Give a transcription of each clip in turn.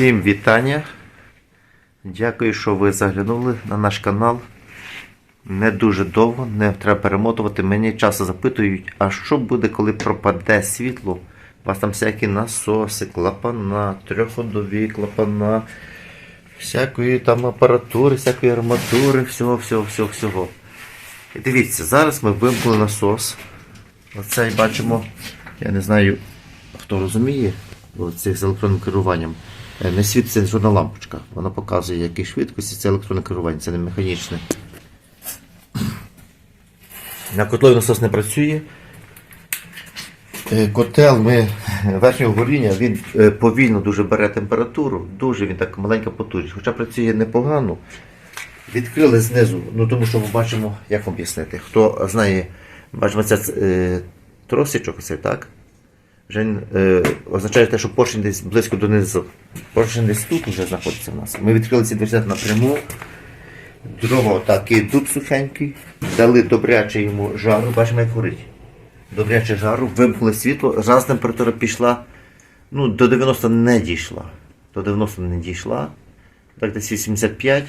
Всім вітання. Дякую, що ви заглянули на наш канал. Не дуже довго, не треба перемотувати. Мені часто запитують, а що буде, коли пропаде світло? У вас там всякі насоси, клапана, трьохходові клапана, всякої там апаратури, всякої арматури, всього, всього, всього, всього. І дивіться, зараз ми вимкнули насос. Оцей бачимо, я не знаю, хто розуміє, з електронним керуванням. Е, Не світиться жодна лампочка. Вона показує, які швидкості це електронне керування, це не механічне. На котлові насос не працює. Е, Котел ми верхнього горіння, він е, повільно дуже бере температуру, дуже він так маленька потужність, хоча працює непогано. Відкрили знизу, ну тому що ми бачимо, як вам об'яснити. Хто знає, бачимо це тросичок, оцей, так? Вже е, означає те, що поршень десь близько донизу. Поршень десь тут вже знаходиться в нас. Ми відкрили ці двері напряму. Дрова такий дуб сухенький, дали добряче йому жару, бачимо, як горить. Добряче жару, вимкнули світло, раз температура пішла, ну, до 90 не дійшла. До 90 не дійшла. Так, десь 85.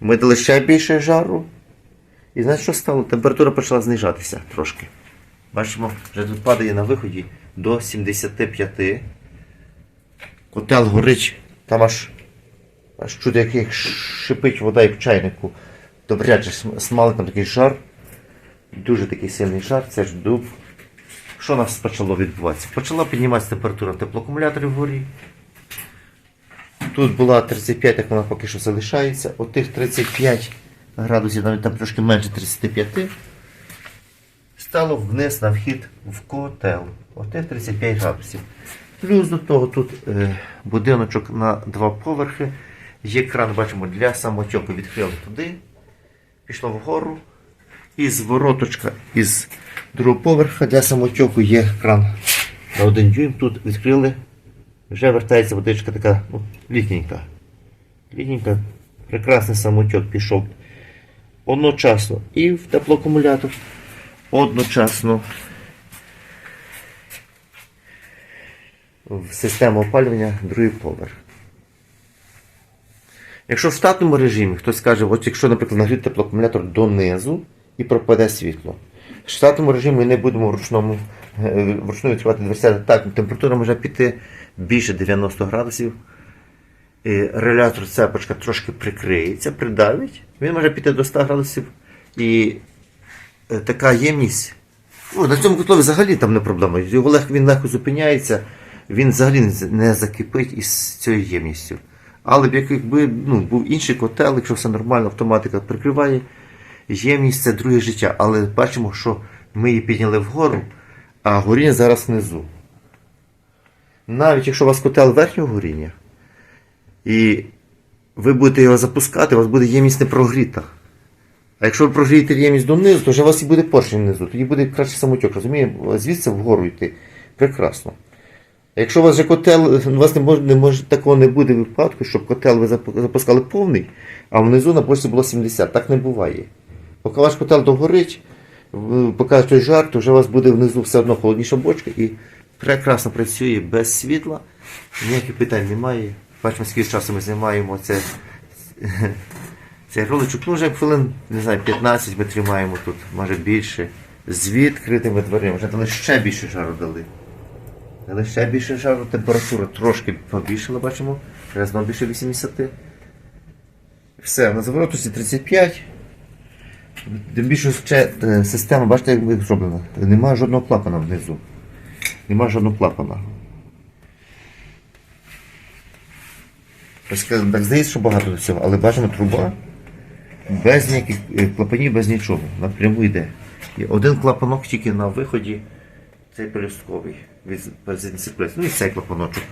Ми дали ще більше жару. І знаєте, що стало? Температура почала знижатися трошки. Бачимо, вже тут падає на виході до 75. Котел горить, там аж, аж чути, як, як шипить вода як в чайнику. Добряче см- смалить там такий жар. Дуже такий сильний жар, це ж дуб. Що у нас почало відбуватися? Почала підніматися температура теплоакумуляторів вгорі. Тут була 35, так вона поки що залишається. Отих 35 градусів, навіть там трошки менше 35, стало вниз на вхід в котел. Отих 35 градусів. Плюс до того тут е, будиночок на два поверхи. Є кран, бачимо, для самотьоку відкрили туди, пішло вгору. І з вороточка із другого поверха для самотьоку є кран на один дюйм. Тут відкрили. Вже вертається водичка така ну, літненька. Літненька. Прекрасний самотьок пішов. Одночасно і в теплоакумулятор. Одночасно в систему опалювання другий поверх. Якщо в штатному режимі хтось скаже, от якщо, наприклад, нагріти теплоакумулятор донизу і пропаде світло. В штатному режимі ми не будемо вручному, е, вручну відкривати дверцята. Так, температура може піти більше 90 градусів. І релятор цепочка трошки прикриється, придавить. Він може піти до 100 градусів. І така ємність. Ну, на цьому котлові взагалі там не проблема. Його легко, він легко зупиняється, він взагалі не закипить із цією ємністю. Але б якби ну, був інший котел, якщо все нормально, автоматика прикриває, ємність це друге життя. Але бачимо, що ми її підняли вгору, а горіння зараз внизу. Навіть якщо у вас котел верхнього горіння, і ви будете його запускати, у вас буде ємність не прогріта. А якщо ви прогрієте ємність донизу, то вже у вас і буде поршень внизу, тоді буде краще самотьок, розумієте? Звідси вгору йти. Прекрасно. А якщо у вас же котел, у вас не може, не може такого не буде випадку, щоб котел ви запускали повний, а внизу на почті було 70. Так не буває. Поки ваш котел догорить, поки той жар, то вже у вас буде внизу все одно холодніша бочка і прекрасно працює без світла, ніяких питань немає. Бачимо, скільки часу ми знімаємо це, цей роличок. Ну, вже хвилин, не знаю, 15 ми тримаємо тут, може більше. З відкритими дверима. Вже дали ще більше жару дали. Дали ще більше жару, температура трошки побільшила, бачимо. Вже знову більше 80. Все, на заворотусі 35. Тим більше ще е, система, бачите, як зроблена. Немає жодного клапана внизу. Немає жодного клапана. Так здається, що багато до цього, але бачимо труба без ніяких е, клапанів, без нічого. Напряму йде. І один клапанок тільки на виході, цей пелюстковий від бензинцепляції. Ну і цей клапаночок.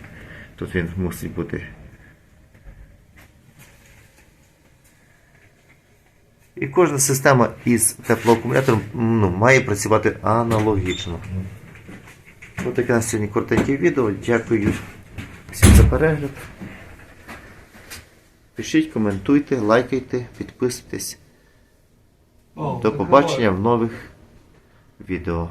Тут він мусить бути. І кожна система із теплоакумулятором ну, має працювати аналогічно. Ось таке на сьогодні коротеньке відео. Дякую всім за перегляд. Пишіть, коментуйте, лайкайте, підписуйтесь. До побачення в нових відео.